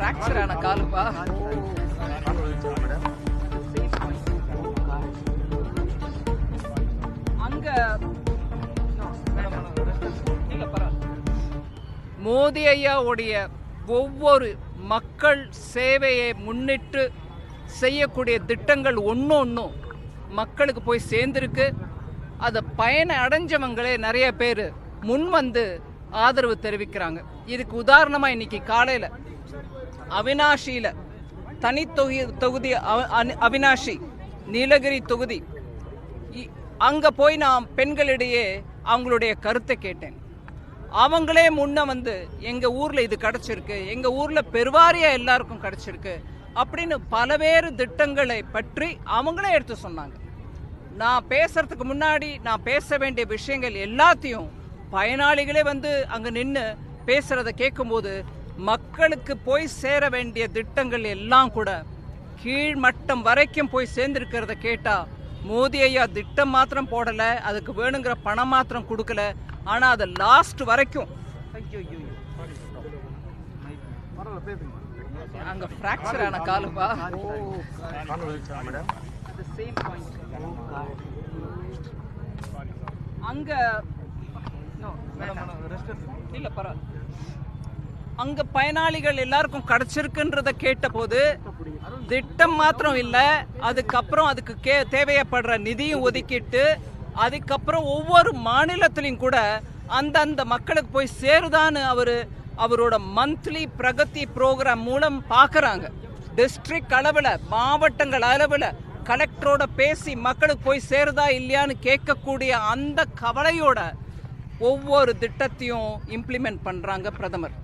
Fracture ஆன காலுப்பா. அங்க. மோதி ஐயாவுடைய ஒவ்வொரு மக்கள் சேவையை முன்னிட்டு செய்யக்கூடிய திட்டங்கள் ஒன்று ஒன்றும் மக்களுக்கு போய் சேர்ந்துருக்கு. அதை பயனை அடைஞ்சவங்களே நிறைய பேர் முன் வந்து ஆதரவு தெரிவிக்கிறாங்க. இதுக்கு உதாரணமாக இன்னைக்கு காலையில் அவினாஷியில் தனி தொகுதி தொகுதி அவ- அவினாஷி நீலகிரி தொகுதி. இ- போய் நான் பெண்களிடையே அவங்களுடைய கருத்தை கேட்டேன். அவங்களே முன்ன வந்து எங்கள் ஊரில் இது கிடச்சிருக்கு எங்கள் ஊரில் பெருவாரியாக எல்லாருக்கும் கிடச்சிருக்கு அப்படின்னு பலவேறு திட்டங்களை பற்றி அவங்களே எடுத்து சொன்னாங்க. நான் பேசுறதுக்கு முன்னாடி நான் பேச வேண்டிய விஷயங்கள் எல்லாத்தையும் பயனாளிகளே வந்து அங்கே நின்று பேசுகிறத கேட்கும்போது மக்களுக்கு போய் சேர வேண்டிய திட்டங்கள் எல்லாம் கூட கீழ்மட்டம் வரைக்கும் போய் சேர்ந்திருக்கிறத கேட்டால் மோதி ஐயா திட்டம் மாத்திரம் போடலை அதுக்கு வேணுங்கிற பணம் மாத்திரம் கொடுக்கல ஆனால் அது லாஸ்ட் வரைக்கும். அங்கே ஃப்ராக்சர் ஆன காலுப்பா. அங்கே இல்லை பரவாயில்ல. அங்க பயனாளிகள் எல்லாருக்கும் கிடைச்சிருக்குன்றத கேட்டபோது திட்டம் மாத்திரம் இல்ல அதுக்கப்புறம் அதுக்கு கே தேவையப்படுற நிதியும் ஒதுக்கிட்டு அதுக்கப்புறம் ஒவ்வொரு மாநிலத்திலையும் கூட அந்தந்த மக்களுக்கு போய் சேருதான்னு அவரு அவரோட மந்த்லி பிரகதி ப்ரோக்ராம் மூலம் பார்க்குறாங்க டிஸ்ட்ரிக்ட் அளவில் மாவட்டங்கள் அளவில் கலெக்டரோட பேசி மக்களுக்கு போய் சேருதா இல்லையான்னு கேட்கக்கூடிய அந்த கவலையோட ஒவ்வொரு திட்டத்தையும் இம்ப்ளிமெண்ட் பண்றாங்க பிரதமர்.